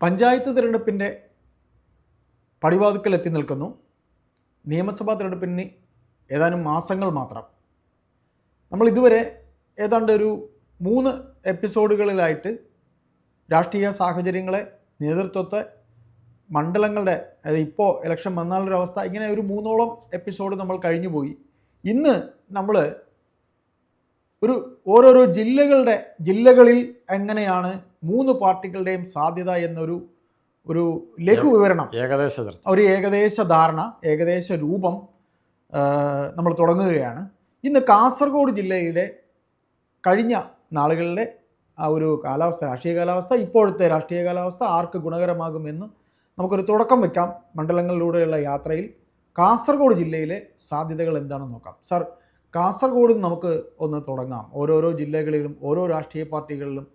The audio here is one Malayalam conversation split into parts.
പഞ്ചായത്ത് തിരഞ്ഞെടുപ്പിന്റെ പടിവാതുക്കൽ എത്തി നിൽക്കുന്നു. നിയമസഭാ തിരഞ്ഞെടുപ്പിന് ഏതാനും മാസങ്ങൾ മാത്രം. നമ്മൾ ഇതുവരെ ഏതാണ്ട് ഒരു മൂന്ന് എപ്പിസോഡുകളിലായിട്ട് രാഷ്ട്രീയ സാഹചര്യങ്ങളെ നേതൃത്വത്തെ മണ്ഡലങ്ങളുടെ അതായത് ഇപ്പോൾ ഇലക്ഷൻ വന്നാലൊരു അവസ്ഥ ഇങ്ങനെ ഒരു മൂന്നോളം എപ്പിസോഡ് നമ്മൾ കഴിഞ്ഞു പോയി ഇന്ന് നമ്മൾ ഒരു ഓരോരോ ജില്ലകളുടെ ജില്ലകളിൽ എങ്ങനെയാണ് മൂന്ന് പാർട്ടികളുടെയും സാധ്യത എന്നൊരു ഒരു ലഘു വിവരണം ഏകദേശ ഒരു ഏകദേശ ധാരണ ഏകദേശ രൂപം നമ്മൾ തുടങ്ങുകയാണ്. ഇന്ന് കാസർഗോഡ് ജില്ലയുടെ കഴിഞ്ഞ നാളുകളിലെ ആ ഒരു കാലാവസ്ഥ രാഷ്ട്രീയ കാലാവസ്ഥ ഇപ്പോഴത്തെ രാഷ്ട്രീയ കാലാവസ്ഥ ആർക്ക് ഗുണകരമാകുമെന്ന് നമുക്കൊരു തുടക്കം വെക്കാം. മണ്ഡലങ്ങളിലൂടെയുള്ള യാത്രയിൽ കാസർഗോഡ് ജില്ലയിലെ സാധ്യതകൾ എന്താണെന്ന് നോക്കാം. സാർ കാസർഗോഡ് നമുക്ക് ഒന്ന് തുടങ്ങാം. ഓരോരോ ജില്ലകളിലും ഓരോ രാഷ്ട്രീയ പാർട്ടികളിലും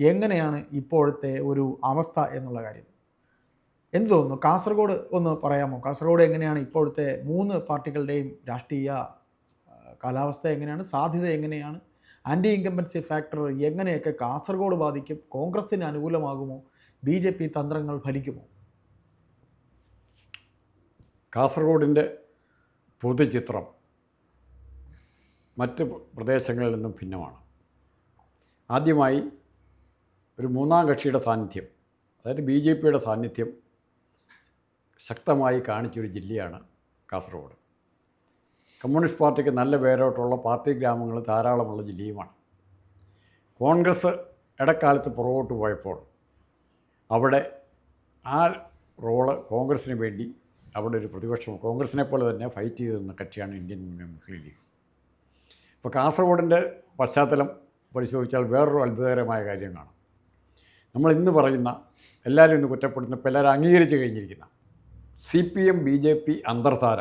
എങ്ങനെയാണ് ഇപ്പോഴത്തെ ഒരു അവസ്ഥ എന്നുള്ള കാര്യം? എന്ത് തോന്നുന്നു? കാസർഗോഡ് ഒന്ന് പറയാമോ? കാസർഗോഡ് എങ്ങനെയാണ് ഇപ്പോഴത്തെ മൂന്ന് പാർട്ടികളുടെയും രാഷ്ട്രീയ കാലാവസ്ഥ എങ്ങനെയാണ്? സാധ്യത എങ്ങനെയാണ്? ആന്റി ഇൻകമ്പൻസി ഫാക്ടർ എങ്ങനെയൊക്കെ കാസർഗോഡ് ബാധിക്കും? കോൺഗ്രസിന് അനുകൂലമാകുമോ? ബി ജെ പി തന്ത്രങ്ങൾ ഫലിക്കുമോ? കാസർഗോഡിന്റെ പൊതുചിത്രം മറ്റ് പ്രദേശങ്ങളിൽ നിന്നും ഭിന്നമാണ്. ആദ്യമായി ഒരു മൂന്നാം കക്ഷിയുടെ സാന്നിധ്യം അതായത് ബി ജെ പിയുടെ സാന്നിധ്യം ശക്തമായി കാണിച്ചൊരു ജില്ലയാണ് കാസർഗോഡ്. കമ്മ്യൂണിസ്റ്റ് പാർട്ടിക്ക് നല്ല പേരോട്ടുള്ള പാർട്ടി ഗ്രാമങ്ങൾ ധാരാളമുള്ള ജില്ലയുമാണ്. കോൺഗ്രസ് ഇടക്കാലത്ത് പുറകോട്ട് പോയപ്പോൾ അവിടെ ആ റോൾ കോൺഗ്രസ്സിന് വേണ്ടി അവിടെ ഒരു പ്രതിപക്ഷം കോൺഗ്രസിനെ പോലെ തന്നെ ഫൈറ്റ് ചെയ്ത് നിന്ന കക്ഷിയാണ് ഇന്ത്യൻ മുസ്ലിം ലീഗ്. ഇപ്പോൾ കാസർഗോഡിന്റെ പശ്ചാത്തലം പരിശോധിച്ചാൽ വേറൊരു അത്ഭുതകരമായ കാര്യം കാണാം. നമ്മൾ ഇന്ന് പറയുന്ന എല്ലാവരും ഇന്ന് കുറ്റപ്പെടുന്ന ഇപ്പോൾ അംഗീകരിച്ച് കഴിഞ്ഞിരിക്കുന്ന C P M B J P അന്തർധാര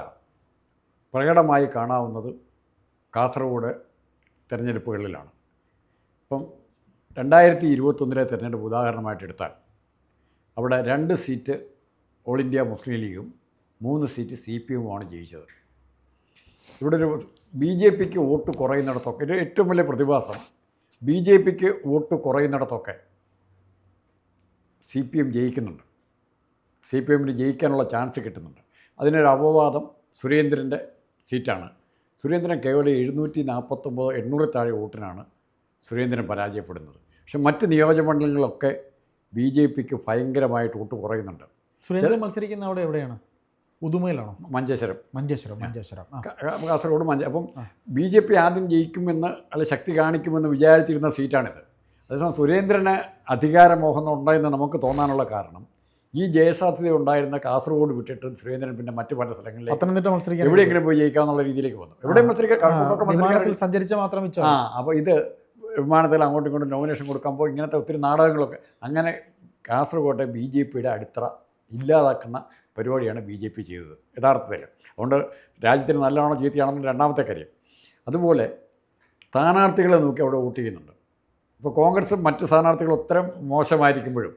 പ്രകടമായി കാണാവുന്നത് കാസർഗോഡ് തിരഞ്ഞെടുപ്പുകളിലാണ്. ഇപ്പം രണ്ടായിരത്തി ഇരുപത്തൊന്നിലെ തിരഞ്ഞെടുപ്പ് ഉദാഹരണമായിട്ട് എടുത്താൽ അവിടെ രണ്ട് സീറ്റ് ഓൾ ഇന്ത്യ മുസ്ലിം ലീഗും മൂന്ന് സീറ്റ് സി പി എമ്മുമാണ് ജയിച്ചത്. ഇവിടെ ഒരു ബി ജെ പിക്ക് വോട്ട് കുറയുന്നിടത്തൊക്കെ ഏറ്റവും വലിയ പ്രതിഭാസം ബി ജെ പിക്ക് വോട്ട് കുറയുന്നിടത്തൊക്കെ സി പി എം ജയിക്കുന്നുണ്ട്. സി പി എമ്മിന് ജയിക്കാനുള്ള ചാൻസ് കിട്ടുന്നുണ്ട്. അതിനൊരു അപവാദം സുരേന്ദ്രന്റെ സീറ്റാണ്. സുരേന്ദ്രൻ കേവലം എഴുന്നൂറ്റി നാൽപ്പത്തൊമ്പത് എണ്ണൂറ് താഴെ വോട്ടിനാണ് സുരേന്ദ്രൻ പരാജയപ്പെടുന്നത്. പക്ഷെ മറ്റ് നിയോജകമണ്ഡലങ്ങളിലൊക്കെ ബി ജെ പിക്ക് ഭയങ്കരമായിട്ട് വോട്ട് കുറയുന്നുണ്ട്. സുരേന്ദ്രൻ മത്സരിക്കുന്ന അവിടെ എവിടെയാണ്? ഉദുമയിലാണോ? മഞ്ചേശ്വരം. മഞ്ചേശ്വരം മഞ്ചേശ്വരം. കാസർഗോഡ് മഞ്ച അപ്പം ബി ജെ പി ആദ്യം ജയിക്കുമെന്ന് അല്ലെ ശക്തി കാണിക്കുമെന്ന് വിചാരിച്ചിരുന്ന സീറ്റാണിത്. അതേസമയം സുരേന്ദ്രന് അധികാരമോഹം ഉണ്ടായെന്ന് നമുക്ക് തോന്നാനുള്ള കാരണം ഈ ജയസാധ്യത ഉണ്ടായിരുന്ന കാസർഗോഡ് വിട്ടിട്ട് സുരേന്ദ്രൻ പിന്നെ മറ്റു പല സ്ഥലങ്ങളിലേക്ക് പത്തനംതിട്ട മത്സരിക്കാൻ എവിടെയെങ്കിലും പോയി ജയിക്കാന്നുള്ള രീതിയിലേക്ക് വന്നു എവിടെ മത്സരിക്കാൻ സഞ്ചരിച്ച മാത്രം ആ അപ്പോൾ ഇത് വിമാനത്തിൽ അങ്ങോട്ടും ഇങ്ങോട്ടും നോമിനേഷൻ കൊടുക്കുമ്പോൾ ഇങ്ങനത്തെ ഒത്തിരി നാടകങ്ങളൊക്കെ. അങ്ങനെ കാസർഗോട്ടെ ബി ജെ പിയുടെ അടിത്തറ ഇല്ലാതാക്കുന്ന പരിപാടിയാണ് ബി ജെ പി ചെയ്തത് യഥാർത്ഥത്തിൽ. അതുകൊണ്ട് രാജ്യത്തിന് നല്ലതാണോ ചീത്തയാണെന്ന് രണ്ടാമത്തെ കാര്യം. അതുപോലെ സ്ഥാനാർത്ഥികളെ നോക്കി അവിടെ വോട്ട് ചെയ്യുന്നുണ്ട്. ഇപ്പോൾ കോൺഗ്രസും മറ്റ് സ്ഥാനാർത്ഥികൾ ഉത്തരം മോശമായിരിക്കുമ്പോഴും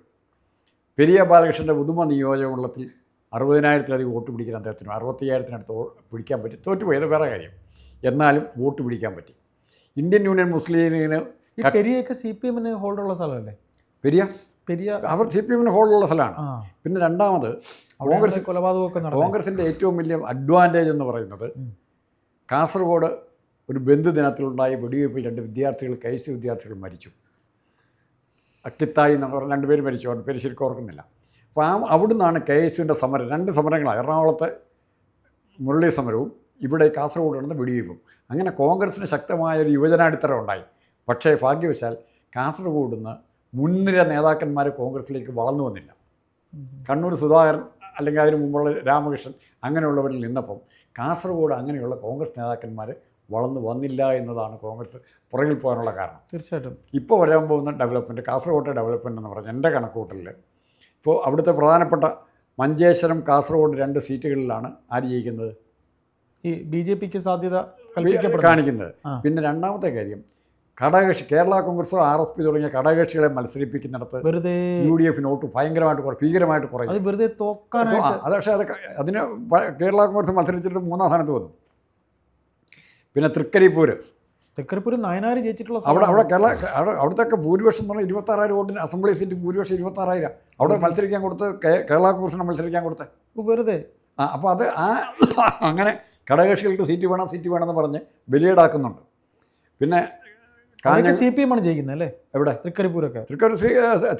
പെരിയ ബാലകൃഷ്ണന്റെ ഉദുമ നിയോജകമണ്ഡലത്തിൽ അറുപതിനായിരത്തിലധികം വോട്ട് പിടിക്കാൻ അദ്ദേഹത്തിന് അറുപത്തയ്യായിരത്തിനടുത്ത് പിടിക്കാൻ പറ്റി. തോറ്റുപോയി. അത് വേറെ കാര്യം. എന്നാലും വോട്ട് പിടിക്കാൻ പറ്റി. ഇന്ത്യൻ യൂണിയൻ മുസ്ലിം ലീഗിന് പെരിയൊക്കെ സി പി എമ്മിന് ഹോൾഡുള്ള സ്ഥലമല്ലേ? പെരിയ? പെരിയ അവർ സി പി എമ്മിന് ഹോൾഡുള്ള സ്ഥലമാണ്. പിന്നെ രണ്ടാമത് കോൺഗ്രസ് കൊലപാതകമൊക്കെ കോൺഗ്രസിന്റെ ഏറ്റവും വലിയ അഡ്വാന്റേജ് എന്ന് പറയുന്നത് കാസർഗോഡ് ഒരു ബന്ധുദിനത്തിലുണ്ടായ വെടിവയ്പ്പിൽ രണ്ട് വിദ്യാർത്ഥികൾ കൈസ് വിദ്യാർത്ഥികൾ മരിച്ചു. അക്കിത്തായി എന്ന് പറഞ്ഞ രണ്ടുപേരും മരിച്ചു. അവരുടെ പേര് ശരിക്കും ഓർക്കുന്നില്ല. അപ്പോൾ ആ അവിടുന്നാണ് കെ എസ് യുവിന്റെ സമരം. രണ്ട് സമരങ്ങളാണ്. എറണാകുളത്തെ മുരളി സമരവും ഇവിടെ കാസർഗോഡ് നടന്ന വെടിവയ്പ്പും അങ്ങനെ കോൺഗ്രസിന് ശക്തമായ ഒരു യുവജനാടിത്തറ ഉണ്ടായി. പക്ഷേ ഭാഗ്യവശാൽ കാസർഗോഡ് നിന്ന് മുൻനിര നേതാക്കന്മാർ കോൺഗ്രസിലേക്ക് വളർന്നു വന്നില്ല. കണ്ണൂർ സുധാകരൻ അല്ലെങ്കിൽ അതിന് മുമ്പുള്ള രാമകൃഷ്ണൻ അങ്ങനെയുള്ളവരിൽ നിന്നപ്പം കാസർഗോഡ് അങ്ങനെയുള്ള കോൺഗ്രസ് നേതാക്കന്മാർ വളർന്നു വന്നില്ല എന്നതാണ് കോൺഗ്രസ് പുറകിൽ പോകാനുള്ള കാരണം. തീർച്ചയായിട്ടും. ഇപ്പോൾ വരാൻ പോകുന്ന ഡെവലപ്മെന്റ് കാസർഗോട്ടെ ഡെവലപ്മെന്റ് എന്ന് പറഞ്ഞാൽ എന്റെ കണക്കൂട്ടലിൽ ഇപ്പോൾ അവിടുത്തെ പ്രധാനപ്പെട്ട മഞ്ചേശ്വരം കാസർഗോഡ് രണ്ട് സീറ്റുകളിലാണ് ആര് ജയിക്കുന്നത്? ഈ ബി ജെ പിക്ക് സാധ്യത കാണിക്കുന്നത്. പിന്നെ രണ്ടാമത്തെ കാര്യം ഘടകകക്ഷി കേരള കോൺഗ്രസോ ആർ എസ് പി തുടങ്ങിയ ഘടകകക്ഷികളെ മത്സരിപ്പിക്കുന്നിടത്ത് വെറുതെ യു ഡി എഫിന് വോട്ട് ഭയങ്കരമായിട്ട് കുറയും ഭീകരമായിട്ട് കുറയും. അത് വെറുതെ തോക്കാനായിട്ട് അത് പക്ഷേ അത് അതിന് കേരള കോൺഗ്രസ് മത്സരിച്ചിട്ട് മൂന്നാം സ്ഥാനത്ത് വന്നു. പിന്നെ തൃക്കരിപ്പൂർ തൃക്കരിപ്പൂർ നയനാർ ജയിച്ചിട്ടുള്ള അവിടെ അവിടെ കേരള അവിടെ അവിടുത്തെ ഭൂരിപക്ഷം എന്ന് പറഞ്ഞാൽ ഇരുപത്താറായിരം വോട്ടിന് അസംബ്ലി സീറ്റ് ഭൂരിപക്ഷം ഇരുപത്താറായിരം. അവിടെ മത്സരിക്കാൻ കൊടുത്ത് കേരള കോൺഗ്രസിനെ മത്സരിക്കാൻ കൊടുത്ത്. വെറുതെ. ആ അപ്പോൾ അത് ആ അങ്ങനെ ഘടകകക്ഷികൾക്ക് സീറ്റ് വേണം സീറ്റ് വേണമെന്ന് പറഞ്ഞ് ബലിയേടാക്കുന്നുണ്ട്. പിന്നെ കാഞ്ഞ സി പി എം ആണ് ജയിക്കുന്നത് അല്ലേ? എവിടെ? തൃക്കരിപ്പൂരൊക്കെ. തൃക്കരി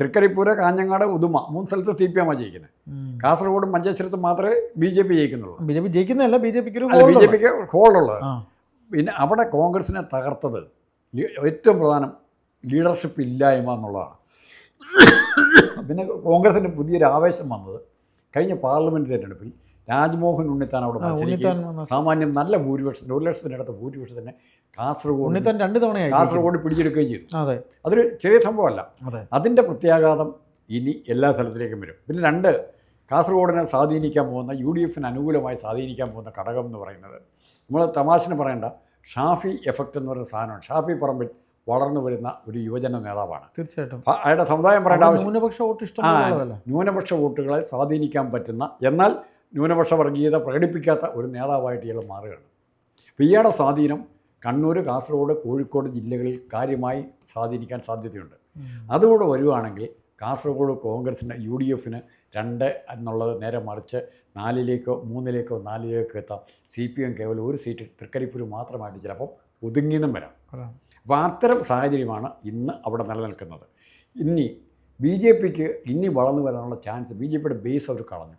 തൃക്കരിപ്പൂര് കാഞ്ഞങ്ങാട് ഉദുമ മൂന്ന് സ്ഥലത്ത് സി പി എമ്മാണ് ജയിക്കുന്നത് കാസർഗോഡും മഞ്ചേശ്വരത്തും മാത്രമേ ബി ജെ പി ജയിക്കുന്നുള്ളൂ. ബി ജെ പി ജയിക്കുന്നതല്ല ബി ജെ പിക്ക് ബി ജെ പിക്ക് ഹോൾഡുള്ളത് പിന്നെ അവിടെ കോൺഗ്രസിനെ തകർത്തത് ഏറ്റവും പ്രധാനം ലീഡർഷിപ്പ് ഇല്ലായ്മ എന്നുള്ളതാണ്. പിന്നെ കോൺഗ്രസിന് പുതിയൊരു ആവേശം വന്നത് കഴിഞ്ഞ പാർലമെന്റ് തിരഞ്ഞെടുപ്പിൽ രാജ്മോഹൻ ഉണ്ണിത്താൻ അവിടെ മത്സരിക്കുകയും സാമാന്യം നല്ല ഭൂരിപക്ഷത്തിന് ഒരു ലക്ഷത്തിനടുത്ത് ഭൂരിപക്ഷത്തിന് കാസർഗോഡ് ഉണ്ണിത്താൻ രണ്ട് തവണയായി കാസർഗോഡ് പിടിച്ചെടുക്കുകയും ചെയ്തു. അതെ. അതൊരു ചെറിയ സംഭവമല്ല. അതെ. അതിന്റെ പ്രത്യാഘാതം ഇനി എല്ലാ സ്ഥലത്തിലേക്കും വരും. പിന്നെ രണ്ട് കാസർഗോഡിനെ സ്വാധീനിക്കാൻ പോകുന്ന യു ഡി എഫിന് അനുകൂലമായി സ്വാധീനിക്കാൻ പോകുന്ന ഘടകം എന്ന് പറയുന്നത് നമ്മൾ തമാശന് പറയേണ്ട. ഷാഫി എഫക്റ്റ് എന്ന് പറയുന്ന സാധനമാണ്. ഷാഫി പറമ്പിൽ വളർന്നു വരുന്ന ഒരു യുവജന നേതാവാണ്. തീർച്ചയായിട്ടും. അയാളുടെ സമുദായം പറയേണ്ട ആവശ്യം ന്യൂനപക്ഷ വോട്ട് ആ ന്യൂനപക്ഷ വോട്ടുകളെ സ്വാധീനിക്കാൻ പറ്റുന്ന എന്നാൽ ന്യൂനപക്ഷ വർഗീയത പ്രകടിപ്പിക്കാത്ത ഒരു നേതാവായിട്ട് ഇയാൾ മാറുകയാണ്. അപ്പോൾ ഇയാളുടെ സ്വാധീനം കണ്ണൂർ കാസർഗോഡ് കോഴിക്കോട് ജില്ലകളിൽ കാര്യമായി സ്വാധീനിക്കാൻ സാധ്യതയുണ്ട്. അതുകൂടെ വരുവാണെങ്കിൽ കാസർഗോഡ് കോൺഗ്രസിന് യു ഡി എഫിന് രണ്ട് എന്നുള്ളത് നേരെ മറിച്ച് നാലിലേക്കോ മൂന്നിലേക്കോ നാലിലേക്കോ എത്താം. സി പി എം കേവലം ഒരു സീറ്റ് തൃക്കരിപ്പൂർ മാത്രമായിട്ട് ചിലപ്പം ഒതുങ്ങിയെന്നും വരാം. അപ്പോൾ അത്തരം സാഹചര്യമാണ് ഇന്ന് അവിടെ നിലനിൽക്കുന്നത്. ഇനി ബി ജെ പിക്ക് ഇനി വളർന്നു വരാനുള്ള ചാൻസ് ബി ജെ പിയുടെ ബേസ് അവർ കളഞ്ഞു.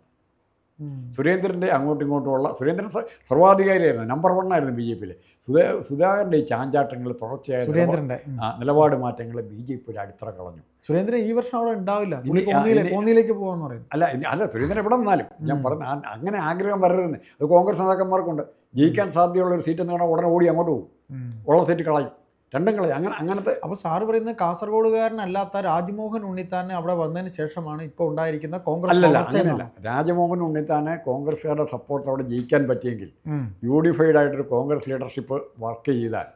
സുരേന്ദ്രന്റെ അങ്ങോട്ടും ഇങ്ങോട്ടുമുള്ള സുരേന്ദ്രൻ സർവാധികാരിയായിരുന്നു നമ്പർ വൺ ആയിരുന്നു ബി ജെ പിയിലെ. സുധാ സുധാകരന്റെ ഈ ചാഞ്ചാട്ടങ്ങൾ തുടർച്ചയായ സുരേന്ദ്രന്റെ നിലപാട് മാറ്റങ്ങൾ ബി ജെ പി ഒരു അടിത്തറ കളഞ്ഞു. സുരേന്ദ്രൻ ഈ വർഷം അവിടെ ഉണ്ടാവില്ല. കോന്നിയിലേക്ക് പോകാന്ന് പറയും അല്ല അല്ല സുരേന്ദ്രൻ എവിടെ നിന്നാലും. ഞാൻ പറഞ്ഞു അങ്ങനെ ആഗ്രഹം വരരുതെന്ന്. അത് കോൺഗ്രസ് നേതാക്കന്മാർക്കുണ്ട്. ജയിക്കാൻ സാധ്യതയുള്ള ഒരു സീറ്റ് എന്ന് പറഞ്ഞാൽ ഉടനെ ഓടി അങ്ങോട്ട് പോകും. ഉള്ള സീറ്റ് കളയും. രണ്ടും കളയും അങ്ങനെ അങ്ങനത്തെ അപ്പോൾ സാറ് പറയുന്ന കാസർഗോഡുകാരനല്ലാത്ത രാജ്മോഹൻ ഉണ്ണിത്താനെ അവിടെ വന്നതിന് ശേഷമാണ് ഇപ്പോൾ ഉണ്ടായിരിക്കുന്ന കോൺഗ്രസ് അല്ലല്ല അങ്ങനെയല്ല. രാജ്മോഹൻ ഉണ്ണിത്താനെ കോൺഗ്രസ്സുകാരുടെ സപ്പോർട്ട് അവിടെ ജയിക്കാൻ പറ്റിയെങ്കിൽ. യൂണിഫൈഡ് ആയിട്ടൊരു കോൺഗ്രസ് ലീഡർഷിപ്പ് വർക്ക് ചെയ്താൽ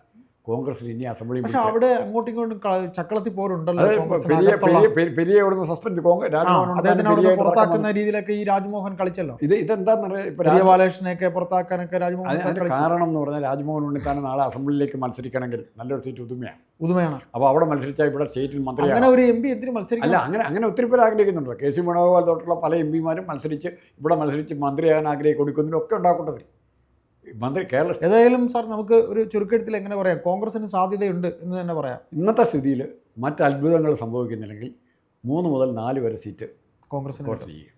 കോൺഗ്രസിൽ ഇനി അസംബ്ലി പക്ഷേ അവിടെ അങ്ങോട്ടും ഇങ്ങോട്ടും ചക്കളത്തിൽ ചക്കളത്തി പോരുണ്ടല്ലോ പെരിയ പെരിയ പെരിയ സസ്പെൻഡ് കോൺഗ്രസ് അദ്ദേഹത്തിന് പുറത്താക്കുന്ന രീതിയിലൊക്കെ ഈ രാജ്മോഹൻ കളിച്ചല്ലോ. ഇത് രാജ- ബാലകൃഷ്ണനെയൊക്കെ പുറത്താക്കാനൊക്കെ രാജ്മോഹൻ കാരണം എന്ന് പറഞ്ഞാൽ രാജ്മോഹൻ ഉണ്ണിത്താൻ നാളെ അസംബ്ലിയിലേക്ക് മത്സരിക്കണമെങ്കിൽ നല്ലൊരു സീറ്റ് ഉദുമയാണ്. ഉദുമയാണ്. അപ്പോൾ അവിടെ മത്സരിച്ചാൽ ഇവിടെ സ്റ്റേറ്റിൽ മന്ത്രി അങ്ങനെ ഒരു എം പി എന്തിനു അല്ല അങ്ങനെ അങ്ങനെ ഒത്തിരി പേര് ആഗ്രഹിക്കുന്നുണ്ട്. കെ സി വേണുഗോപാൽ തൊട്ടുള്ള പല എം പിമാരും മത്സരിച്ച് ഇവിടെ മത്സരിച്ച് മന്ത്രിയാകാൻ ആഗ്രഹിക്കൊടുക്കുന്നതിനൊക്കെ ഉണ്ടാക്കേണ്ടത് മന്ത്രി കേരള ഏതായാലും സാർ നമുക്ക് ഒരു ചുരുക്കെടുത്തിൽ എങ്ങനെ പറയാം? കോൺഗ്രസിന് സാധ്യതയുണ്ട് എന്ന് തന്നെ പറയാം. ഇന്നത്തെ സ്ഥിതിയിൽ മറ്റ് അത്ഭുതങ്ങൾ സംഭവിക്കുന്നില്ലെങ്കിൽ മൂന്ന് മുതൽ നാല് വരെ സീറ്റ് കോൺഗ്രസ് വോട്ട് ചെയ്യും